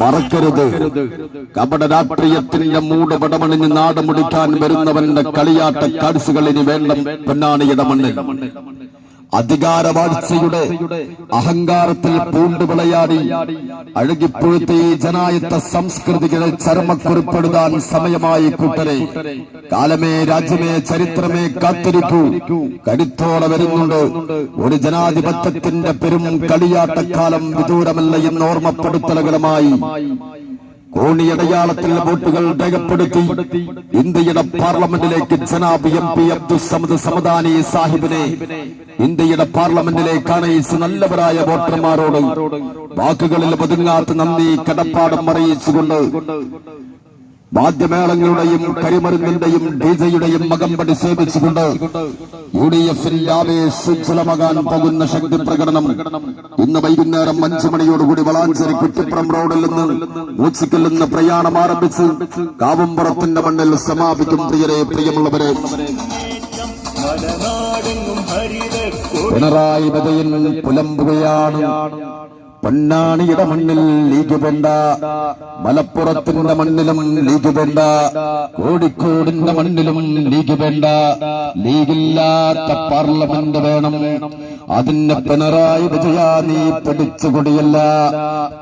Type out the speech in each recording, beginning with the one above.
മറക്കരുത്. കപട രാഷ്ട്രീയത്തിന്റെ നാടുമുടിക്കാൻ നാട് മുടിക്കാൻ വരുന്നവന്റെ കളിയാട്ട കാഴ്ചകൾ ഇനി വേണ്ട പൊന്നാണിയുടെ മണ്ണിൽ. അധികാരവാഴ്ചയുടെ അഹങ്കാരത്തിൽ പൂണ്ടുവിളയാടി. അഴുകിപ്പുഴുത്ത ഈ ജനായത്ത സംസ്കൃതികളെ ചരമക്കുറിപ്പെടുത്താൻ സമയമായി കൂട്ടരെ. കാലമേ രാജ്യമേ ചരിത്രമേ കാത്തിരിക്കൂ. കരുത്തോടെ വരുന്നുണ്ട്. ഒരു ജനാധിപത്യത്തിന്റെ പെരും കളിയാട്ടക്കാലം വിദൂരമല്ല എന്ന് ഓർമ്മപ്പെടുത്തലുകളുമായി. കോണിയടയാളത്തിൽ വോട്ടുകൾ രേഖപ്പെടുത്തി. ഇന്ത്യയുടെ പാർലമെന്റിലേക്ക് ജനാബ് എം പി അബ്ദുൽ സമദ് സമദാനി സാഹിബിനെ. ഇന്ത്യയുടെ പാർലമെന്റിലേക്കാണ് ഈ നല്ലവരായ വോട്ടർമാരോട് വാക്കുകളിൽ ഒതുങ്ങാത്ത നന്ദി കടപ്പാടം അറിയിച്ചുകൊണ്ട് വാദ്യമേളങ്ങളുടെയും കരിമരുന്നിന്റെയും ഡിജയുടെയും മകമ്പടി സേവിച്ചുകൊണ്ട് യു ഡി എഫിന്റെ ആവേശുജ്വലമാകാൻ പോകുന്ന ശക്തി പ്രകടനം ഇന്ന് വൈകുന്നേരം അഞ്ചു മണിയോടുകൂടി വളാഞ്ചേരി കുറ്റിപ്പുറം റോഡിൽ നിന്ന് മൂച്ചിക്കൽ നിന്ന് പ്രയാണം ആരംഭിച്ച് കാവുംപുറത്തിന്റെ മണ്ണിൽ സമാപിക്കും പ്രിയരെ പ്രിയമുള്ളവരെ. പിണറായി വിജയൻ പുലമ്പുകയാണ്. പൊന്നാണിയുടെ മണ്ണിൽ ലീഗ് വേണ്ട മലപ്പുറത്തിന്റെ മണ്ണിലും ലീഗ് വേണ്ട കോഴിക്കോടിന്റെ മണ്ണിലും ലീഗ് വേണ്ട ലീഗില്ലാത്ത പാർലമെന്റ് വേണം. അതിന്റെ പിണറായി വിജയ നീ പിടിച്ചുകൊടിയല്ല.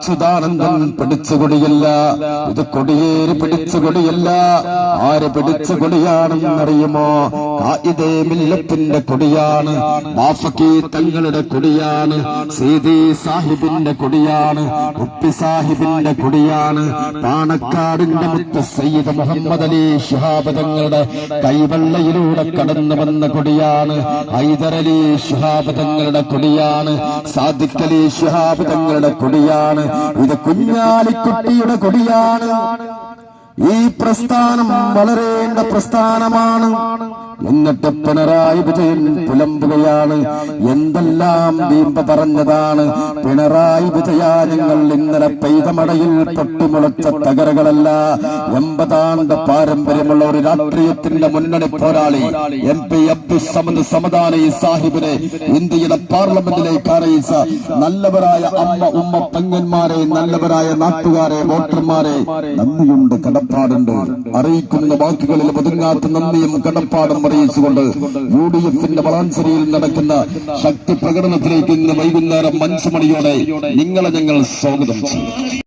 ചിദാനന്ദൻ പിടിച്ചുകൊടിയല്ല. ഇത് കൊടിയേര് പിടിച്ചുകൊടിയല്ല. ആര് പിടിച്ചുകൊടിയാണെന്നറിയുമോ? ഇതേ മില്ലത്തിന്റെ കൊടിയാണ്. മാഫക്കി തങ്ങളുടെ കൊടിയാണ്. സീതി സാഹിബിന്റെ കൊടിയാണ്. ഉപ്പി സാഹിബിന്റെ കൊടിയാണ്. പാണക്കാടിന്റെ മുത്ത സയ്യിദ് മുഹമ്മദ് അലി ശിഹാബ് കൈവെള്ളയിലൂടെ കടന്നു വന്ന കൊടിയാണ്. ഹൈദരലി ശിഹാബ് തങ്ങളുടെ കൊടിയാണ്. സാദിഖ് അലി ശിഹാബ് തങ്ങളുടെ കൊടിയാണ്. ഇത് കുഞ്ഞാലിക്കുട്ടിയുടെ കൊടിയാണ്. ഈ പ്രസ്ഥാനം വളരേണ്ട പ്രസ്ഥാനമാണ്. എന്നിട്ട് പിണറായി വിജയൻ പുലമ്പുകയാണ്. എന്തെല്ലാം വീമ്പ പറഞ്ഞതാണ്. പിണറായി വിജയ ഞങ്ങൾ ഇന്നലെ പെയ്ത പൊട്ടുമുളച്ച തകരകളല്ല. എൺപതാണ്ട് പാരമ്പര്യമുള്ള ഒരു രാഷ്ട്രീയത്തിന്റെ മുന്നണി പോരാളി എം പി അബ്ദുസമദ് സമദാന സാഹിബിനെ ഇന്ത്യയുടെ പാർലമെന്റിലേക്ക് അറിയിച്ച നല്ലവരായ അമ്മ ഉമ്മ പെങ്ങന്മാരെ നല്ലവരായ നാട്ടുകാരെ വോട്ടർമാരെ നന്ദിയുണ്ട് കടപ്പാടുണ്ട് അറിയിക്കുന്ന വാക്കുകളിൽ ഒതുങ്ങാത്ത നന്ദിയും കടപ്പാടും അറിയിച്ചുകൊണ്ട് യു ഡി എഫിന്റെ വളാഞ്ചേരിയിൽ നടക്കുന്ന ശക്തി പ്രകടനത്തിലേക്ക് ഇന്ന് വൈകുന്നേരം അഞ്ചു മണിയോടെ നിങ്ങളെ ഞങ്ങൾ സ്വാഗതം ചെയ്യും